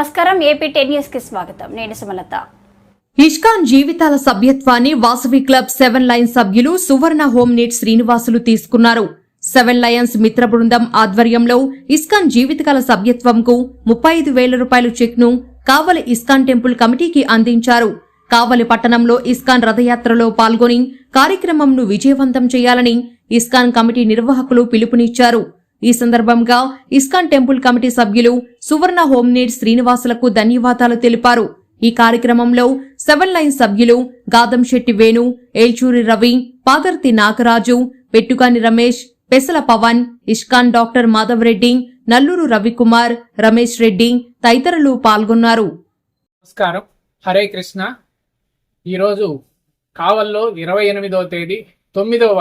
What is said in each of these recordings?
నమస్కారం AP ten న్యూస్కి స్వాగతం. నేను సుమలత. ఇష్కాన్ జీవితాల సభ్యత్వాన్ని వాసవి క్లబ్ సెవెన్ లైన్ సభ్యులు సువర్ణ హోమ్ నీట్ శ్రీనివాసులు తీసుకున్నారు. సెవెన్ లయన్స్ మిత్ర బృందం ఆధ్వర్యంలో ఇస్కాన్ జీవితకాల సభ్యత్వంకు ముప్పై ఐదు వేల రూపాయల చెక్ను కావలి ఇస్కాన్ టెంపుల్ కమిటీకి అందించారు. కావలి పట్టణంలో ఇస్కాన్ రథయాత్రలో పాల్గొని కార్యక్రమంను విజయవంతం చేయాలని ఇస్కాన్ కమిటీ నిర్వాహకులు పిలుపునిచ్చారు. ఈ సందర్భంగా ఇస్కాన్ టెంపుల్ కమిటీ సభ్యులు సువర్ణ హోమ్ నీడ్ శ్రీనివాసులకు ధన్యవాదాలు తెలిపారు. ఈ కార్యక్రమంలో సెవెన్ లైన్ సభ్యులు గాదంశెట్టి వేణు ఏల్చూరి రవి పాదర్తి నాగరాజు పెట్టుకాని రమేష్ పెసల పవన్ ఇష్కాన్ డాక్టర్ మాధవరెడ్డి నల్లూరు రవికుమార్ రమేష్ రెడ్డి తదితరులు పాల్గొన్నారు. నమస్కారం. హరే కృష్ణ. ఈరోజు కావల్లో ఇరవై ఎనిమిదవ తేదీ తొమ్మిదవ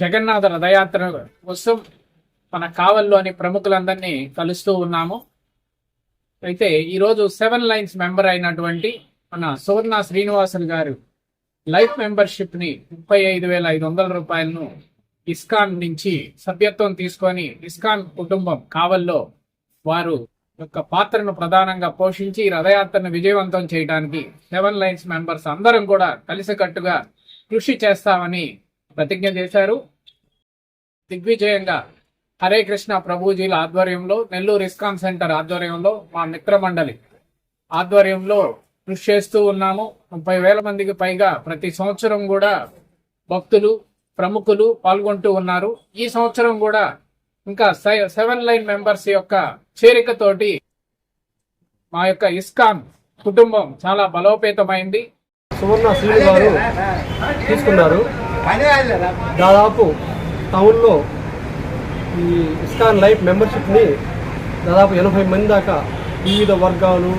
జగన్నాథ రథయాత్ర కోసం మన కావల్లోని ప్రముఖులందరినీ కలుస్తూ ఉన్నాము. అయితే ఈరోజు సెవెన్ లైన్స్ మెంబర్ అయినటువంటి మన సువర్ణ శ్రీనివాసులు గారు లైఫ్ మెంబర్షిప్ని ముప్పై ఐదు వేల ఐదు వందల రూపాయలను ఇస్కాన్ నుంచి సభ్యత్వం తీసుకొని ఇస్కాన్ కుటుంబం కావల్లో వారు యొక్క పాత్రను ప్రధానంగా పోషించి రథయాత్రను విజయవంతం చేయడానికి సెవెన్ లైన్స్ మెంబర్స్ అందరం కూడా కలిసికట్టుగా కృషి చేస్తామని ప్రతిజ్ఞ చేశారు. దిగ్విజయంగా హరే కృష్ణ ప్రభుజీల ఆధ్వర్యంలో నెల్లూరు ఇస్కాన్ సెంటర్ ఆధ్వర్యంలో మా మిత్ర మండలి ఆధ్వర్యంలో కృషి చేస్తూ ఉన్నాము. ముప్పై వేల మందికి పైగా ప్రతి సంవత్సరం కూడా భక్తులు ప్రముఖులు పాల్గొంటూ ఉన్నారు. ఈ సంవత్సరం కూడా ఇంకా సెవెన్ లైన్ మెంబర్స్ యొక్క చేరికతోటి మా యొక్క ఇస్కాన్ కుటుంబం చాలా బలోపేతమైంది. సువర్ణ శ్రీని గారు తీసుకున్నారు. దాదాపు టౌన్లో ఈ ఇస్కాన్ లైఫ్ మెంబర్షిప్ని దాదాపు ఎనభై మంది దాకా వివిధ వర్గాలు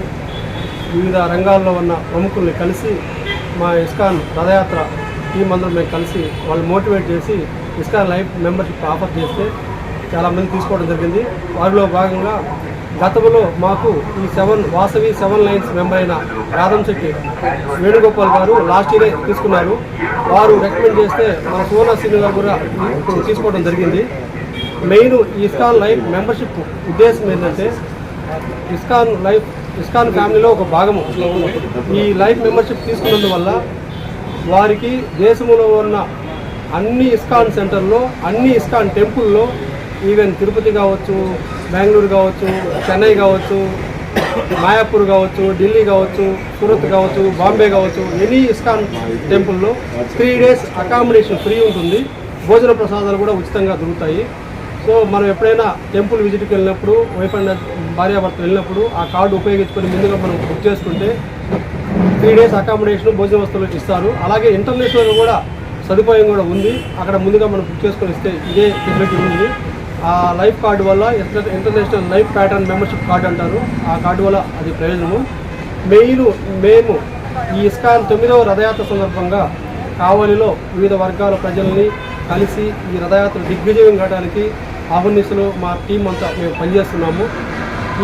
వివిధ రంగాల్లో ఉన్న ప్రముఖుల్ని కలిసి మా ఇస్కాన్ రథయాత్ర టీం అందరం మేము కలిసి వాళ్ళు మోటివేట్ చేసి ఇస్కాన్ లైఫ్ మెంబర్షిప్ ఆఫర్ చేస్తే చాలామంది తీసుకోవడం జరిగింది. వారిలో భాగంగా గతంలో మాకు ఈ seven Vasavi seven lines member అయిన రాధం శెట్టి వేణుగోపాల్ గారు లాస్ట్ ఇయరే తీసుకున్నారు. వారు రికమెండ్ చేస్తే మన సువర్ణ సినిమా గారు కూడా తీసుకోవడం జరిగింది. మెయిన్ ఈ ఇస్కాన్ లైఫ్ మెంబర్షిప్ ఉద్దేశం ఏంటంటే ఇస్కాన్ లైఫ్ ఇస్కాన్ ఫ్యామిలీలో ఒక భాగము. ఈ లైఫ్ మెంబర్షిప్ తీసుకున్నందువల్ల వారికి దేశంలో ఉన్న అన్ని ఇస్కాన్ సెంటర్లో అన్ని ఇస్కాన్ టెంపుల్లో ఈవెన్ తిరుపతి కావచ్చు బెంగళూరు కావచ్చు చెన్నై కావచ్చు మాయాపూర్ కావచ్చు ఢిల్లీ కావచ్చు సూరత్ కావచ్చు బాంబే కావచ్చు ఎనీ ఇస్కాన్ టెంపుల్లో త్రీ డేస్ అకామిడేషన్ ఫ్రీ ఉంటుంది. భోజన ప్రసాదాలు కూడా ఉచితంగా దొరుకుతాయి. సో మనం ఎప్పుడైనా టెంపుల్ విజిట్కి వెళ్ళినప్పుడు వైఫ్ అండ్ భార్యాభర్తలు వెళ్ళినప్పుడు ఆ కార్డు ఉపయోగించుకొని ముందుగా మనం బుక్ చేసుకుంటే త్రీ డేస్ అకామిడేషన్ భోజన వస్తువులు ఇస్తారు. అలాగే ఇంటర్నేషనల్ కూడా సదుపాయం కూడా ఉంది. అక్కడ ముందుగా మనం బుక్ చేసుకొని ఇస్తే ఇదే ఫెసిలిటీ ఉంది. ఆ లైఫ్ కార్డు వల్ల international life pattern membership card అంటారు. ఆ కార్డు వల్ల అది ప్రయోజనము. మెయిన్ మేము ఈ ఇస్కాన్ తొమ్మిదవ రథయాత్ర సందర్భంగా కావలిలో వివిధ వర్గాల ప్రజల్ని కలిసి ఈ రథయాత్ర దిగ్విజయం కావడానికి ఆహ్వానిస్తులు మా టీం అంతా మేము పనిచేస్తున్నాము.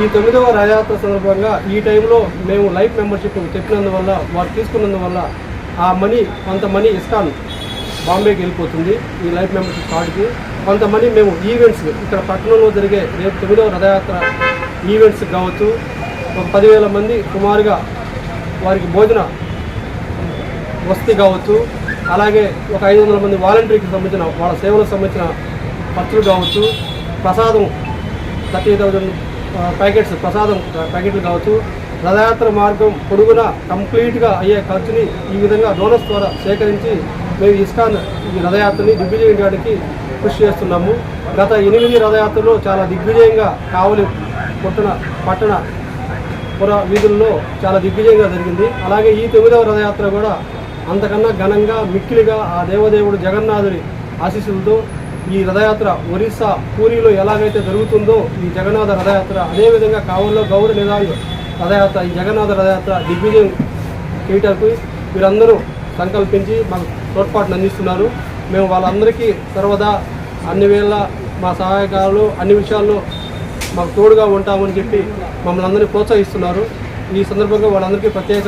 ఈ తొమ్మిదవ రథయాత్ర సందర్భంగా ఈ టైంలో మేము లైఫ్ మెంబర్షిప్ చెప్పినందువల్ల వారు తీసుకున్నందువల్ల ఆ మనీ కొంత మనీ ఇస్కాన్ బాంబేకి వెళ్ళిపోతుంది ఈ లైఫ్ మెంబర్షిప్ కార్డుకి. కొంత మనీ మేము ఈవెంట్స్ ఇక్కడ పట్టణంలో జరిగే రేపు తొమ్మిదవ రథయాత్ర ఈవెంట్స్ కావచ్చు. ఒక పదివేల మంది సుమారుగా వారికి భోజన వసతి కావచ్చు. అలాగే ఒక ఐదు వందల మంది వాలంటీర్కి సంబంధించిన వాళ్ళ సేవలకు సంబంధించిన ఖర్చులు కావచ్చు ప్రసాదం థర్టీ థౌజండ్ ప్యాకెట్స్ ప్రసాదం ప్యాకెట్లు కావచ్చు. రథయాత్ర మార్గం పొడుగున కంప్లీట్గా అయ్యే ఖర్చుని ఈ విధంగా డోనర్స్ ద్వారా సేకరించి మేము ఇస్కాన్ ఈ రథయాత్రని దిగ్విజయం చేయడానికి కృషి చేస్తున్నాము. గత ఎనిమిది రథయాత్రలో చాలా దిగ్విజయంగా కావలి పుట్టిన పట్టణ పుర వీధుల్లో చాలా దిగ్విజయంగా జరిగింది. అలాగే ఈ తొమ్మిదవ రథయాత్ర కూడా అంతకన్నా ఘనంగా మిక్కిలిగా ఆ దేవదేవుడు జగన్నాథుడి ఆశీస్సులతో ఈ రథయాత్ర ఒరిస్సా పూరిలో ఎలాగైతే జరుగుతుందో ఈ జగన్నాథ రథయాత్ర అదేవిధంగా కావుల్లో గౌర నిదాంగ రథయాత్ర ఈ జగన్నాథ రథయాత్ర దిగ్విజయం చేయటానికి వీరందరూ సంకల్పించి మాకు తోడ్పాటును అందిస్తున్నారు. మేము వాళ్ళందరికీ సర్వదా అన్ని వేళ మా సహాయకారులు అన్ని విషయాల్లో మాకు తోడుగా ఉంటామని చెప్పి మమ్మల్ని అందరినీ ప్రోత్సహిస్తున్నారు. ఈ సందర్భంగా వాళ్ళందరికీ ప్రత్యేక